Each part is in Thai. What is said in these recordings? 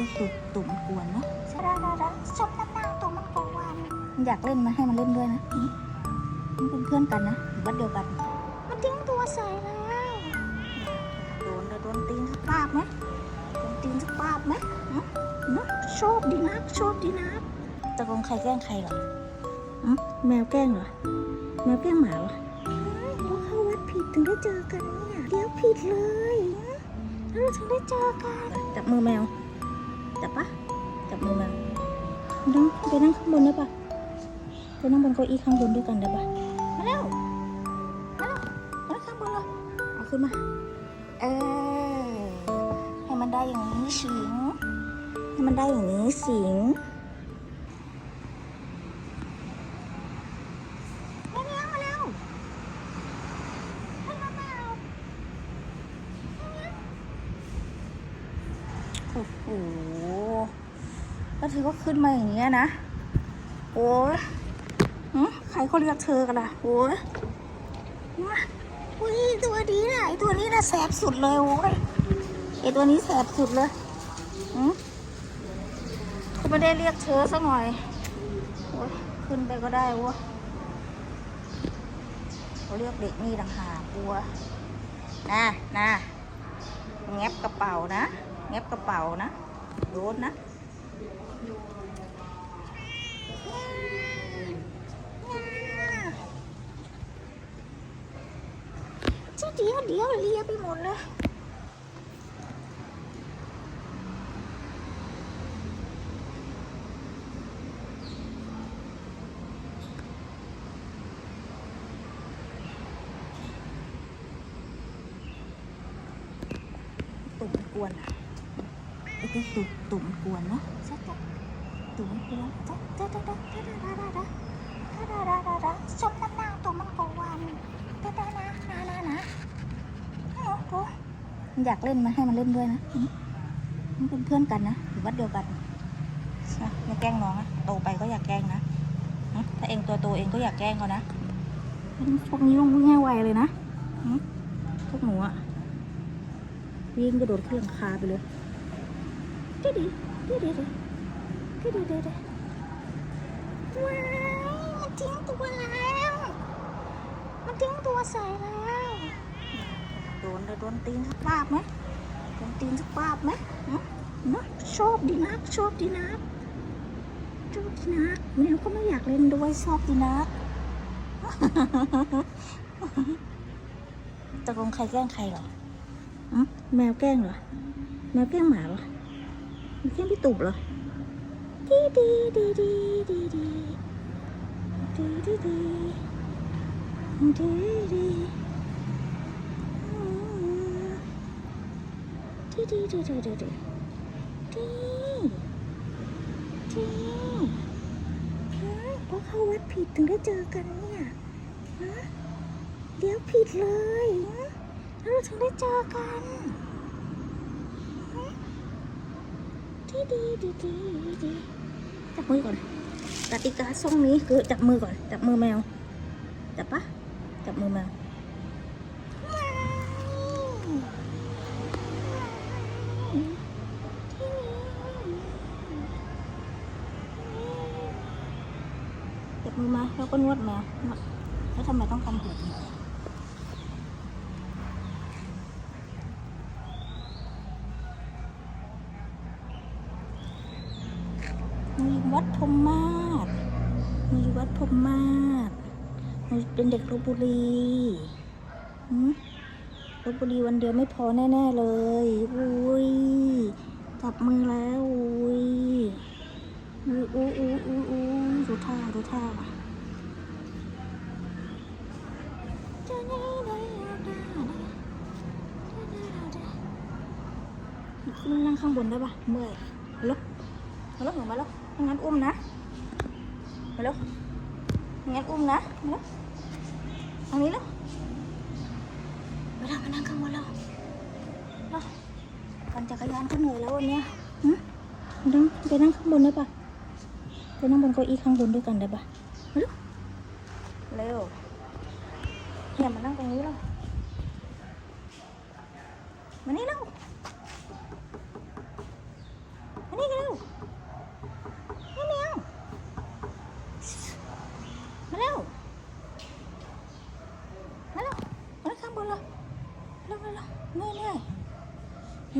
ตัวตุ่มตุ่มันกวนเนาะสระระระชอบน้ำนาตัวมันกวนมันอยากเล่นมาให้มันเล่นด้วยนะมันเป็นเพื่อนกันนะวัดเดียวกัน มันทิ้งตัวใส่แล้วโดนเลยโดนตีนสักปาบไหมโดนตีนสักปาบไหมเนอะชอบดีนักชอบดีนักตกลงใครแกล้งใครเหรออืมแมวแกล้งเหรอแมวแกล้งหมาเหรอว่าเข้าวัดผิดถึงได้เจอกันเนี่ยเดี๋ยวผิดเลยแล้วเราถึงได้เจอกันจับมือแมว จับปะจับมือแมวนั่งไปนั่งข้างบนได้ปะไปนั่งบนเก้าอี้ข้างบนด้วยกันได้ปะมาเร็วมาเร็วมาข้างบนเลยเอาขึ้นมาเออให้มันได้อย่างนี้สิงให้มันได้อย่างนี้สิงมาเร็วมาเร็วมาเร็วโอ้โหแล้ว เธอก็ขึ้นมาอย่างเงี้ยนะ โอ้ยใครเขาเรียกเธอกันล่ะโอ้ยมาอุ้ยตัวนี้น่ะไอตัวนี้น่ะแสบสุดเลยโอ้ยไอตัวนี้แสบสุดเลยหืมเขาไม่ได้เรียกเธอสักหน่อยโอ้ยขึ้นไปก็ได้วะเขาเรียกเด็กนี่ต่างหากลัวนะนะแงบกระเป๋านะแงบกระเป๋านะโดนนะ เจ้าเดียวเดียวเลียไปหมดเลยตุ่มกวนอะไอ้ตุ่มตุ่มกวนเนาะ ตุ่มมันกวนจ้าจ้าจ้าจ้าจ้าจ้าจ้าจ้าจ้าจ้าจ้าชอบน้ำนางตัวมันกวนจ้าจ้านะนะนะนะโอ้โหมันอยากเล่นมาให้มันเล่นด้วยนะมันเป็นเพื่อนกันนะอยู่วัดเดียวกันอย่าแกล้งน้องนะโตไปก็อยากแกล้งนะถ้าเองตัวโตเองก็อยากแกล้งเขานะพวกนี้ต้องวิ่งให้ไวเลยนะพวกหนูอะวิ่งกระโดดขึ้นหลังคาไปเลยดีดีดีดี ดีดีดีดีดีว้ายมันทิ้งตัวแล้ว มันทิ้งตัวใส่แล้วโดนเลยโดนตีนสักปาบไหมโดนตีนสักปาบไหมเนอะชอบดีนักชอบดีนักชอบดีนักแมวก็ไม่อยากเล่นด้วยชอบดีนะตกลงใครแกล้งใครเหรออืมแมวแกล้งเหรอแมวแกล้งหมาเหรอแมวแกล้งพี่ตุบเหรอ เพราะเข้าวัดผิดถึงได้เจอกันเนี่ยฮะเดี๋ยวผิดเลยฮะแล้วเราถึงได้เจอกันฮะดีดีดีดีดี จับมือก่อนกติกาช่องนี้คือจับมือก่อน จับมือแมว จับปะจับมือแมวจับมือมาแล้วก็นวดแมวแล้วทำไมต้องทำแบบนี้มี วัดพมมาศมีวัดพมมาศมีเป็นเด็กลบบุรีหืมลบบุรีวันเดียวไม่พอแน่ ๆ เลยอุ้ยจับมือแล้วอุ้ยอุ้ยอุ้ยอุ้ยอุ้ยอุ้ยดูท่าดูท่าจะนี่เลยขึ้นนั่งข้างบนได้ปะเมื่อยมาลุกมาลุกหนูมาลุก งั้นอุ้มนะ มาลุกงั้นอุ้มนะ มาลุกทางนี้ลุกเวลามานั่งข้างบนแล้วลุกปั่นจักรยานก็เหนื่อยแล้ววันเนี้ยหึนั่งไปนั่งข้างบนได้ปะไปนั่งบนเก้าอี้ข้างบนด้วยกันได้ปะมาลุกเร็วเนี่ยมานั่งตรงนี้แล้วมานี่แล้ว มา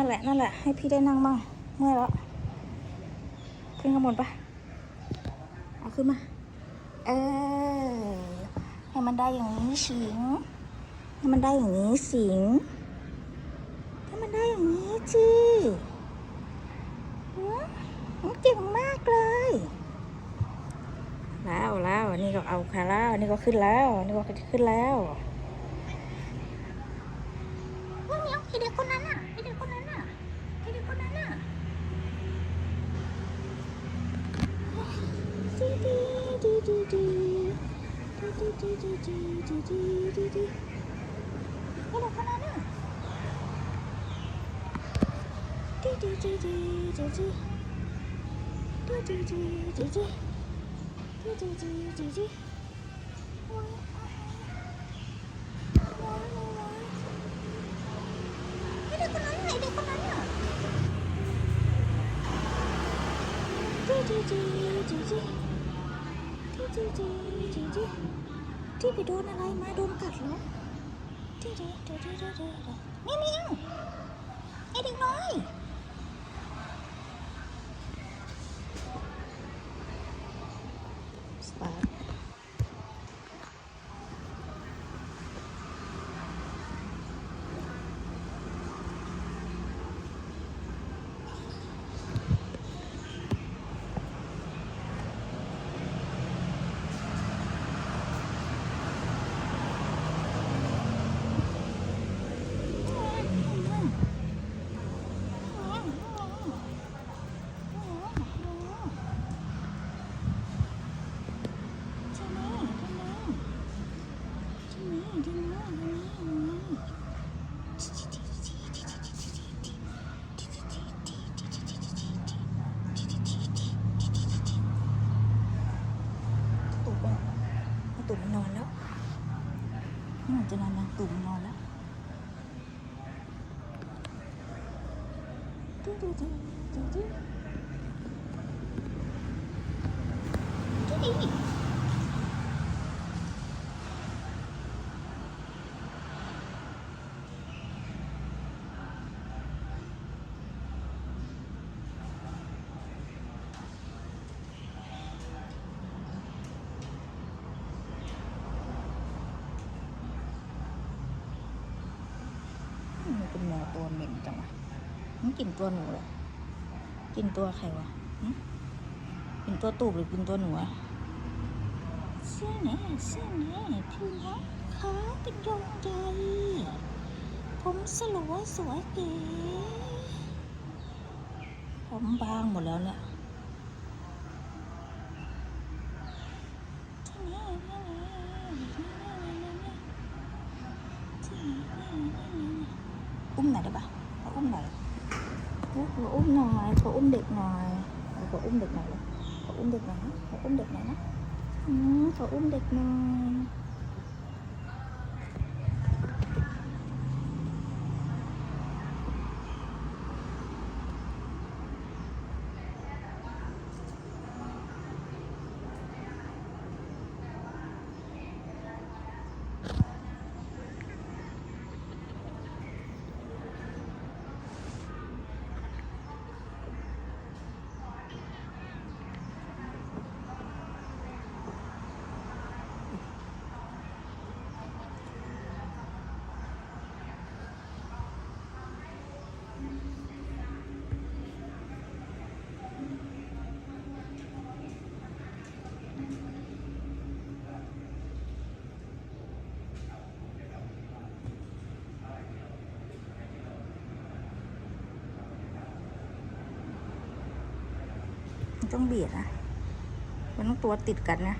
นั่นแหละ นั่นแหละ ให้พี่ได้นั่งบ้าง เมื่อยแล้ว ขึ้นข้างบนปะเอาขึ้นมา เออ ให้มันได้อย่างนี้สิง ให้มันได้อย่างนี้สิง ให้มันได้อย่างนี้จีหืมเก่งมากเลย แล้วแล้วนนี้ก็เอาค่ะแล้วนนี้ก็ขึ้นแล้วนนี้ก็ขึ้นแล้ว ひでこなな ที่ไปโดนอะไรมาโดนกัดเหรอที่เด็กเด็กเด็กเด็กเด็กนี่นี่ไอเด็กน้อย สตาร์ทใช่ไหมใช่ไหมใช่ไหมใช่ไหมใช่ไหมตู่ไป ตุ่มนอนแล้วนี่มันจะนอนนะตู่มันอนแล้วดูดูดูดูดูดูดิ มันเป็นแมอตัวเหม็นจังวะมันกินตัวหนูเลยกินตัวใครวะหึกินตัวตูบหรือกินตัวหนูอะเสื้อไหนเสื้อไหนพี่น้องขาเป็นดวงใจ ผมสลวสวยเก๋ผมบางหมดแล้วเนี่ย úp nồi cô úp được nồi cô úp được nồi cô úp được nồi cô úp được nồi cô úp được nồi ต้องเบียดนะ มันต้องตัวติดกันนะ